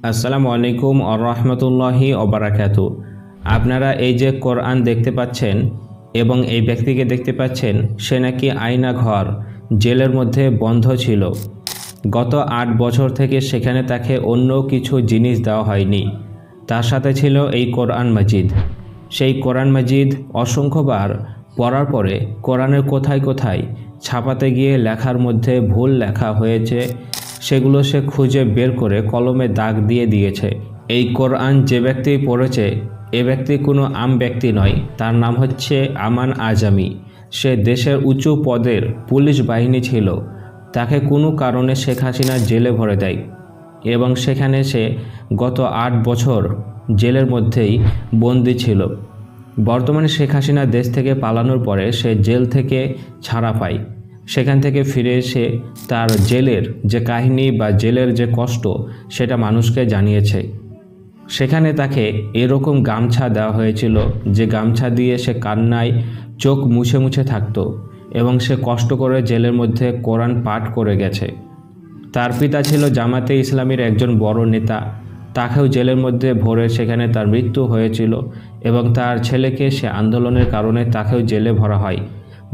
আসসালামু আলাইকুম আরহামতুল্লাহি ওবরাকাত আপনারা এই যে কোরআন দেখতে পাচ্ছেন এবং এই ব্যক্তিকে দেখতে পাচ্ছেন, সে নাকি আয়না ঘর, জেলের মধ্যে বন্ধ ছিল। গত আট বছর থেকে সেখানে তাকে অন্য কিছু জিনিস দেওয়া হয়নি। তার সাথে ছিল এই কোরআন মাজিদ। সেই কোরআন মাজিদ অসংখ্যবার পড়ার পরে কোরআনের কোথায় কোথায় ছাপাতে গিয়ে লেখার মধ্যে ভুল লেখা হয়েছে সেগুলো সে খুঁজে বের করে কলমে দাগ দিয়ে দিয়েছে। এই কোরআন যে ব্যক্তি পড়েছে, এ ব্যক্তি কোনো আম ব্যক্তি নয়। তার নাম হচ্ছে আমান আজামি। সে দেশের উঁচু পদের পুলিশ বাহিনী ছিল। তাকে কোনো কারণে শেখ হাসিনা জেলে ভরে দেয় এবং সেখানে সে গত আট বছর জেলের মধ্যেই বন্দি ছিল। বর্তমানে শেখ হাসিনা দেশ থেকে পালানোর পরে সে জেল থেকে ছাড়া পায়। সেখান থেকে ফিরে এসে তার জেলের যে কাহিনী বা জেলের যে কষ্ট, সেটা মানুষকে জানিয়েছে। সেখানে তাকে এরকম গামছা দেওয়া হয়েছিল যে গামছা দিয়ে সে কান্নায় চোখ মুছে মুছে থাকতো এবং সে কষ্ট করে জেলের মধ্যে কোরআন পাঠ করে গেছে। তার পিতা ছিল জামাতে ইসলামীর একজন বড় নেতা। তাকেও জেলের মধ্যে ভরে সেখানে তার মৃত্যু হয়েছিল এবং তার ছেলেকে সে আন্দোলনের কারণে তাকেও জেলে ভরা হয়।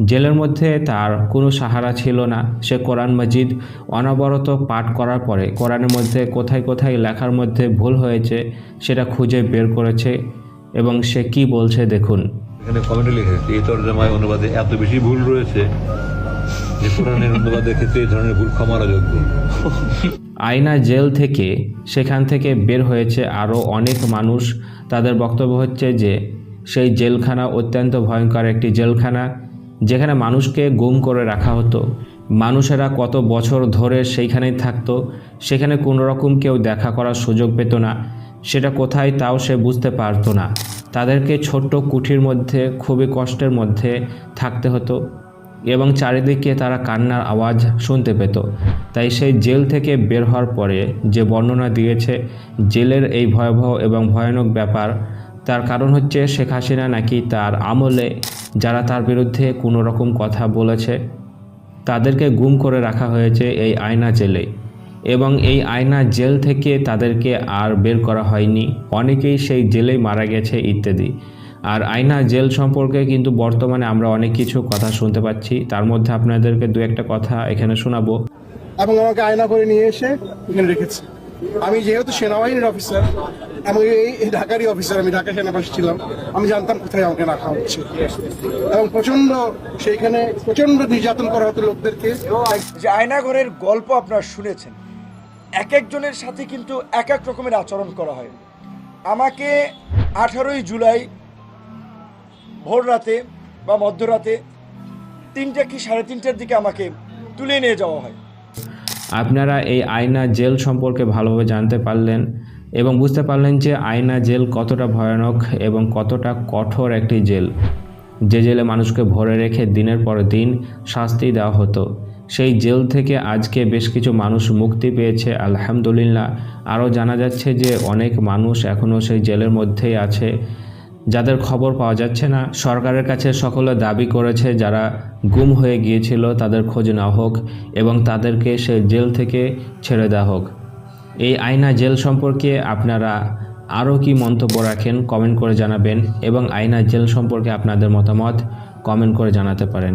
জেলের মধ্যে তার কোনো সাহারা ছিল না। সে কোরআন মজিদ অনবরত পাঠ করার পরে কোরআনের মধ্যে কোথায় কোথায় লেখার মধ্যে ভুল হয়েছে সেটা খুঁজে বের করেছে এবং সে কি বলছে দেখুন। এখানে কমেন্টে লিখেছে এই তর্জমায় অনুবাদে এত বেশি ভুল রয়েছে যে কোরআনের অনুবাদের ক্ষেত্রে এই ধরনের ভুল ক্ষমার আয়না জেল থেকে সেখান থেকে বের হয়েছে আরও অনেক মানুষ। তাদের বক্তব্য হচ্ছে যে সেই জেলখানা অত্যন্ত ভয়ঙ্কর একটি জেলখানা। যেখানে মানুষকে গুম করে রাখা হতো, মানুষেরা কত বছর ধরে সেইখানেই থাকতো, সেখানে কোনো রকম কেউ দেখা করার সুযোগ পেত না, সেটা কোথায় তাও সে বুঝতে পারতো না। তাদেরকে ছোট্ট কুঠির মধ্যে, খুবই কষ্টের মধ্যে থাকতে হতো এবং চারিদিকে তারা কান্নার আওয়াজ শুনতে পেত। তাই সেই জেল থেকে বের হওয়ার পরে যে বর্ণনা দিয়েছে, জেলের এই ভয়াবহ এবং ভয়ানক ব্যাপার তার কারণ হচ্ছে শেখ হাসিনা নাকি তার আমলে যারা তার বিরুদ্ধে কোনো রকম কথা বলেছে, তাদেরকে গুম করে রাখা হয়েছে এই আয়না জেলে। এবং এই আয়না জেল থেকে তাদেরকে আর বের করা হয়নি। অনেকেই সেই জেলেই মারা গেছে ইত্যাদি। আর আয়না জেল সম্পর্কে কিন্তু বর্তমানে আমরা অনেক কিছু কথা শুনতে পাচ্ছি। তার মধ্যে আপনাদেরকে দু একটা কথা এখানে শোনাবো। এবং আমাকে আয়না করে নিয়ে এসে রেখেছে। আমি যেহেতু সেনাবাহিনীর অফিসার এই এই ঢাকারই অফিসার আমি ঢাকা সেনাবাসী ছিলাম, আমি জানতাম কোথায় আমাকে রাখা হচ্ছে। এবং প্রচণ্ড সেইখানে প্রচণ্ড নির্যাতন করা হতো লোকদেরকে। যে আয়নাঘরের গল্প আপনারা শুনেছেন, এক একজনের সাথে কিন্তু এক এক রকমের আচরণ করা হয়। আমাকে আঠারোই জুলাই ভোর রাতে বা মধ্যরাতে তিনটা কি সাড়ে তিনটার দিকে আমাকে তুলে নিয়ে যাওয়া হয়। আপনারা এই আয়না জেল সম্পর্কে ভালোভাবে জানতে পারলেন এবং বুঝতে পারলেন যে আয়না জেল কতটা ভয়ানক এবং কতটা কঠোর একটি জেল। যে জেলে মানুষকে ভরে রেখে দিনের পর দিন শাস্তি দেওয়া হতো। সেই জেল থেকে আজকে বেশ কিছু মানুষ মুক্তি পেয়েছে, আলহামদুলিল্লাহ। আরও জানা যাচ্ছে যে অনেক মানুষ এখনও সেই জেলের মধ্যেই আছে। যাদের খবর পাওয়া যাচ্ছে না, সরকারের কাছে সকলে দাবি করেছে যারা গুম হয়ে গিয়েছিল তাদের খোঁজ নেওয়া হোক এবং তাদেরকে সে জেল থেকে ছেড়ে দেওয়া হোক। এই আয়না জেল সম্পর্কে আপনারা আরও কি মন্তব্য রাখেন কমেন্ট করে জানাবেন এবং আয়না জেল সম্পর্কে আপনাদের মতামত কমেন্ট করে জানাতে পারেন।